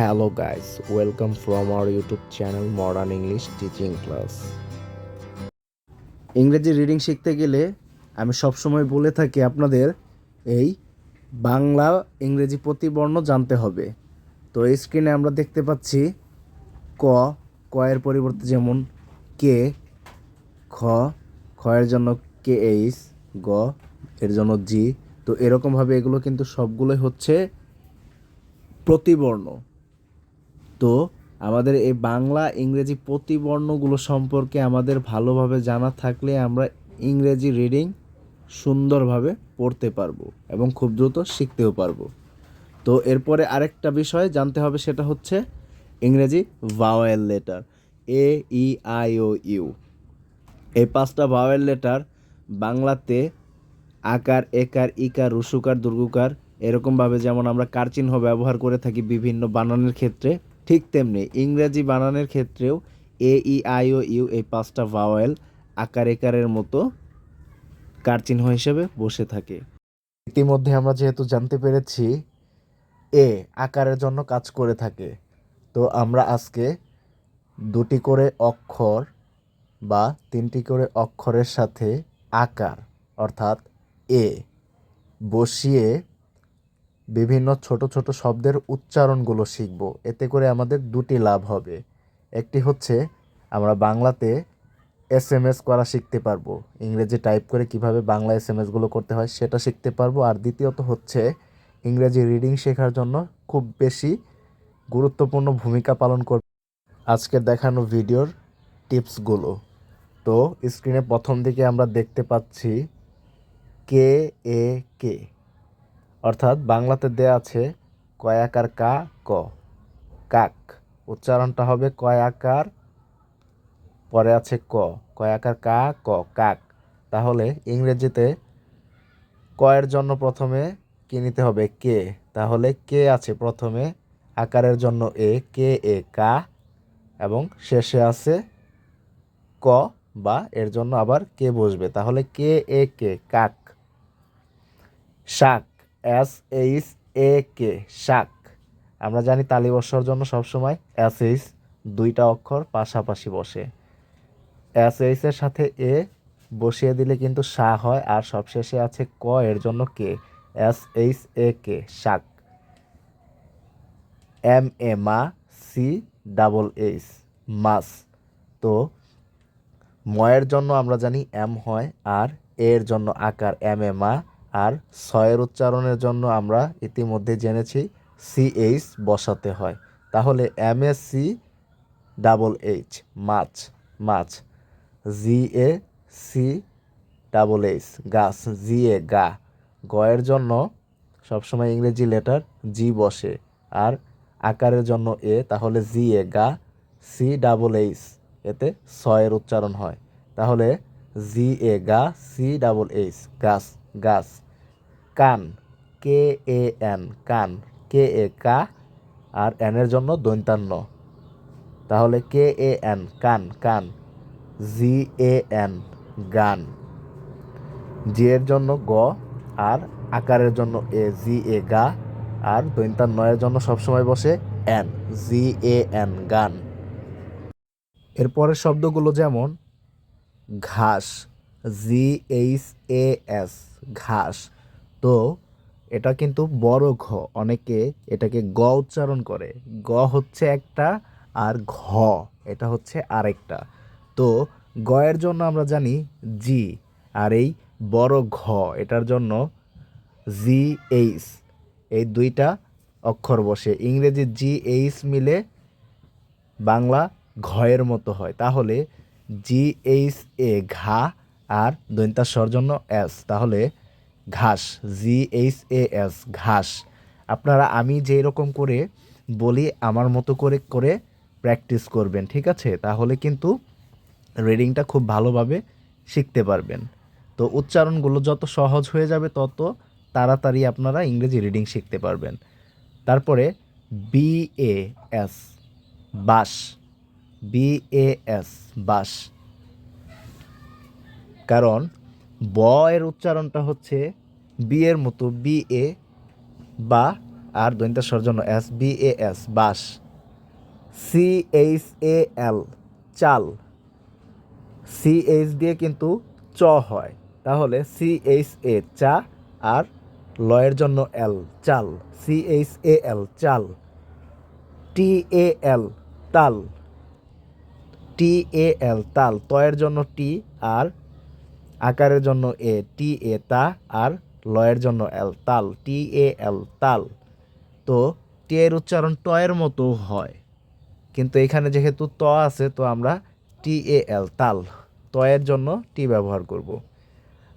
Hello guys, welcome from our YouTube channel modern English teaching class ইংরেজি reading শিখতে গেলে আমি সবসময় বলে থাকি আপনাদের এই বাংলা ইংরেজি প্রতিবর্ণ জানতে হবে। তো এই স্ক্রিনে আমরা দেখতে পাচ্ছি ক ক এর পরিবর্তে যেমন কে খ খ এর জন্য কে এইচ গ এর জন্য জি। তো এরকমভাবে এগুলো কিন্তু সবগুলোই হচ্ছে প্রতিবর্ণ। তো আমাদের এই বাংলা, ইংরেজি প্রতিবর্ণগুলো সম্পর্কে আমাদের ভালোভাবে জানা থাকলে আমরা ইংরেজি রিডিং সুন্দরভাবে পড়তে পারব এবং খুব দ্রুত শিখতেও পারব। তো এরপরে আরেকটা বিষয় জানতে হবে সেটা হচ্ছে ইংরেজি vowel letter A E I O U এই পাঁচটা ভাওয়েল লেটার বাংলাতে আকার, একার, ইকার, রুসুকার, দুর্গুকার, এরকমভাবে যেমন আমরা কার চিহ্ন ব্যবহার করে থাকি বিভিন্ন বানানের ক্ষেত্রে ঠিক তেমনি ইংরেজি বানানের ক্ষেত্রেও এ ই আই ও ইউ এই পাঁচটা ভাওয়েল আকার একারের মতো কার চিহ্ন হিসেবে বসে থাকে। ইতিমধ্যে আমরা যেহেতু জানতে পেরেছি এ আকারের জন্য কাজ করে থাকে, তো আমরা আজকে দুটি করে অক্ষর বা তিনটি করে অক্ষরের সাথে আকার, অর্থাৎ এ বসিয়ে বিভিন্ন ছোট ছোট শব্দের উচ্চারণগুলো শিখব। এতে করে আমাদের দুটি লাভ হবে। একটি হচ্ছে, আমরা বাংলাতে এস এম এস করা শিখতে পারব। ইংরেজি টাইপ করে কীভাবে বাংলা এস এম এসগুলো করতে হয় সেটা শিখতে পারব। আর দ্বিতীয়ত হচ্ছে, ইংরেজি রিডিং শেখার জন্য খুব বেশি গুরুত্বপূর্ণ ভূমিকা পালন করবে আজকের দেখানো ভিডিওর টিপসগুলো। তো, স্ক্রিনে প্রথম দিকে আমরা দেখতে পাচ্ছি, কে, এ, কে। অর্থাৎ বাংলাতে দেয়া আছে কয়াকার কা ক, কাক। উচ্চারণটা হবে কয়াকার, পরে আছে ক, কয়াকার কা ক, কাক। তাহলে ইংরেজিতে কয়ের জন্য প্রথমে কি নিতে হবে? কে। তাহলে কে আছে প্রথমে? আকারের জন্য এ, কে, এ, কা। এবং শেষে আছে ক, বা এর জন্য আবার কে বসবে। তাহলে কে, এ, কে, কাক। শাক। এস এইচ এ কে শাক। আমরা জানি তালি বসার জন্য সবসময় এস এইচ দুইটা অক্ষর পাশাপাশি বসে। এস এইচ এর সাথে এ বসিয়ে দিলে কিন্তু সা হয়, আর সবশেষে আছে ক, এর জন্য কে এস এইচ এ কে শাক। এম এ মা সি ডাবল এইচ মাস তো ময়ের জন্য আমরা জানি এম হয়, আর এর জন্য আকার এম এ মা। আর ছয়ের উচ্চারণের জন্য আমরা ইতিমধ্যে জেনেছি সি এইচ বসাতে হয়। তাহলে M A C double H much much. G A C double H গাছ জি এ গা। গয়ের জন্য সবসময় ইংরেজি লেটার জি বসে। আর আকারের জন্য এ তাহলে জি এ গা। সি ডাবল এইচ এতে ছয়ের উচ্চারণ হয়। তাহলে জি এ গা সি ডাবল এইচ গাছ গাছ। কান কে এ এন কান কে এ কা আর এনের জন্য দৈন্তান্ন। তাহলে কে এ এন কান কান জি এ এন গান। জি এর জন্য গ আর আকারের জন্য এ জি এ গা আর দৈন্তান্নয়ের জন্য সবসময় বসে এন জি এ এন গান এরপরের শব্দগুলো যেমন ঘাস জি এইচ এ এস ঘাস। তো এটা কিন্তু বড় ঘ। অনেকে এটাকে গ উচ্চারণ করে। গ হচ্ছে একটা আর ঘ, এটা হচ্ছে আরেকটা। তো গ এর জন্য আমরা জানি জি, আর এই বড় ঘ, এটার জন্য জি এইচ। এই দুইটা অক্ষর বসে। ইংরেজি জি এইচ মিলে বাংলা ঘয়ের মতো হয়। তাহলে জি এইচ এ ঘা আর দৈন্তাস্বর জন্য এস। তাহলে ঘাস জি এইচ এ এস ঘাস। আপনারা আমি যেই রকম করে বলি, আমার মতো করে করে প্র্যাকটিস করবেন, ঠিক আছে? তাহলে কিন্তু রিডিংটা খুব ভালোভাবে শিখতে পারবেন। তো উচ্চারণগুলো যত সহজ হয়ে যাবে, তত তাড়াতাড়ি আপনারা ইংরেজি রিডিং শিখতে পারবেন। তারপরে B A S bus B A S bus কারণ ব এর উচ্চারণটা হচ্ছে বি এর মতো বি এ বা, আর দৈন্তাস্বর জন্য S B A S bus C H A L চাল। সি এইচ দিয়ে কিন্তু চ হয়। তাহলে সি এইচ এ চা, আর লয়ের জন্য এল চাল। সি এইচ এ এল চাল। টি এ এল তাল। টি এ এল তাল। তয়ের জন্য টি আর আকারের জন্য এ, টি, এ, তা, আর লয়ের জন্য এল, তাল, টি, এ, এল, তাল। তো টি এর উচ্চারণ টয়ের মতো হয়। কিন্তু এখানে যেহেতু ত আছে, তো আমরা টি, এ, এল, তাল তয়ের জন্য টি ব্যবহার করব।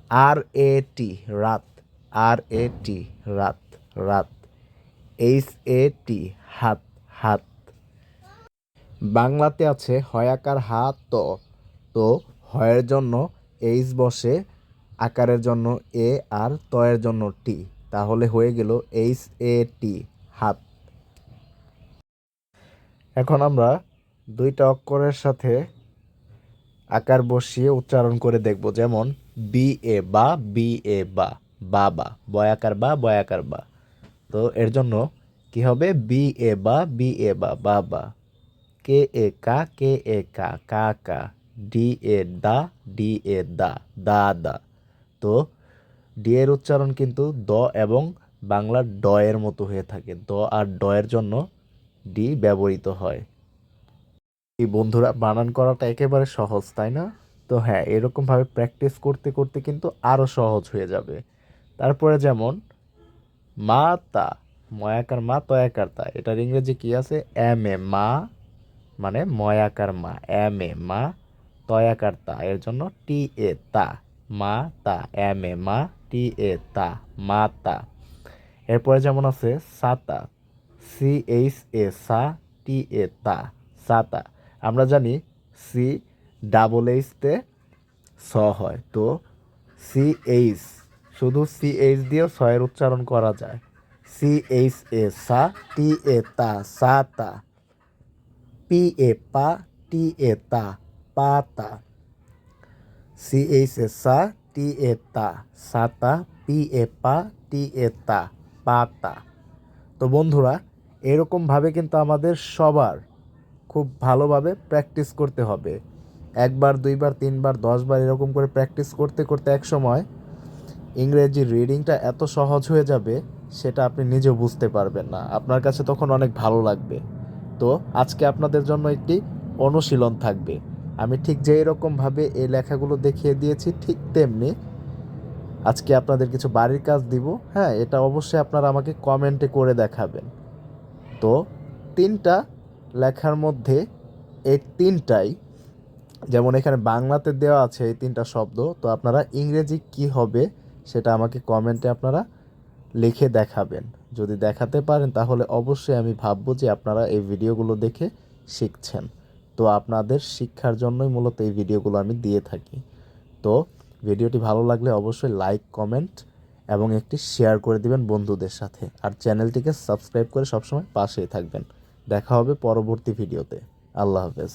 আর, এ, টি, রাত। আর, এ, টি, রাত রাত। এইচ, এ, টি, হাত হাত। বাংলাতে আছে হয়াকার হাত ত। তো, হয়ের জন্য এইচ বসে আকারের জন্য এ আর তয়ের জন্য টি। তাহলে হয়ে গেল এইচ এ টি, হাত। এখন আমরা দুইটা অক্ষরের সাথে আকার বসিয়ে উচ্চারণ করে দেখব। যেমন, বি এ বা, বি এ বা বাবা বয়াকার বা বয়াকার বা। তো এর জন্য কি হবে? বি এ বা, বি এ বা বাবা কে এ কা, কে এ কা কা কা। ডি এ দা ডি এ দা দা দা। তো ডি এর উচ্চারণ কিন্তু দ এবং বাংলার ড এর মতো হয়ে থাকে। দ আর ড এর জন্য ডি ব্যবহৃত হয়। এই বন্ধুরা বানান করাটা একেবারে সহজ, তাই না? তো হ্যাঁ এরকমভাবে প্র্যাকটিস করতে করতে কিন্তু আরও সহজ হয়ে যাবে। তারপরে যেমন, মা তা, ময়াকার মা, তয়াকার তা। এটার ইংরেজি কি আছে? এম এ মা মানে ময়াকার মা, এম এ মা তয়াকার তা এর জন্য টি এ তা, মা, তা এম এ মা টি এ তা, মা, তা। এরপরে যেমন আছে, সাতা সি এইচ এ সা টি এ তা, সাতা। আমরা জানি সি ডাবল এইচতে স হয়, তো সি এইচ শুধু সি এইচ দিয়েও ছয়ের উচ্চারণ করা যায়। সি এইচ এ সা টি এ তা সা তা পি এ পা টি এ তা পা তা সি এইচ এ সা টি এ তা সা তা পি এ পা টি এ তা পা তা বন্ধুরা এরকমভাবে কিন্তু আমাদের সবার খুব ভালোভাবে প্র্যাকটিস করতে হবে। একবার, দুইবার, তিনবার, দশবার এরকম করে প্র্যাকটিস করতে করতে এক সময় ইংরেজি রিডিংটা এত সহজ হয়ে যাবে, সেটা আপনি নিজেও বুঝতে পারবেন না। আপনার কাছে তখন অনেক ভালো লাগবে। তো আজকে আপনাদের জন্য একটি অনুশীলন থাকবে। আমি ঠিক যেই রকমভাবে এই লেখাগুলো দেখিয়ে দিয়েছি, ঠিক তেমনি আজকে আপনাদের কিছু বাড়ির কাজ দিব। হ্যাঁ এটা অবশ্যই আপনারা আমাকে কমেন্টে করে দেখাবেন। তো তিনটা লেখার মধ্যে এই তিনটাই, যেমন এখানে বাংলাতে দেওয়া আছে এই তিনটা শব্দ, তো আপনারা ইংরেজি কি হবে সেটা আমাকে কমেন্টে আপনারা লিখে দেখাবেন। যদি দেখাতে পারেন তাহলে অবশ্যই আমি ভাববো যে আপনারা এই ভিডিওগুলো দেখে শিখছেন। তো আপনাদের শিক্ষার জন্যই মূলত এই ভিডিওগুলো আমি দিয়ে থাকি। তো ভিডিওটি ভালো লাগলে অবশ্যই লাইক, কমেন্ট এবং একটি শেয়ার করে দিবেন বন্ধুদের সাথে। আর চ্যানেলটিকে সাবস্ক্রাইব করে সবসময় পাশেই থাকবেন। দেখা হবে পরবর্তী ভিডিওতে। আল্লাহ হাফেজ।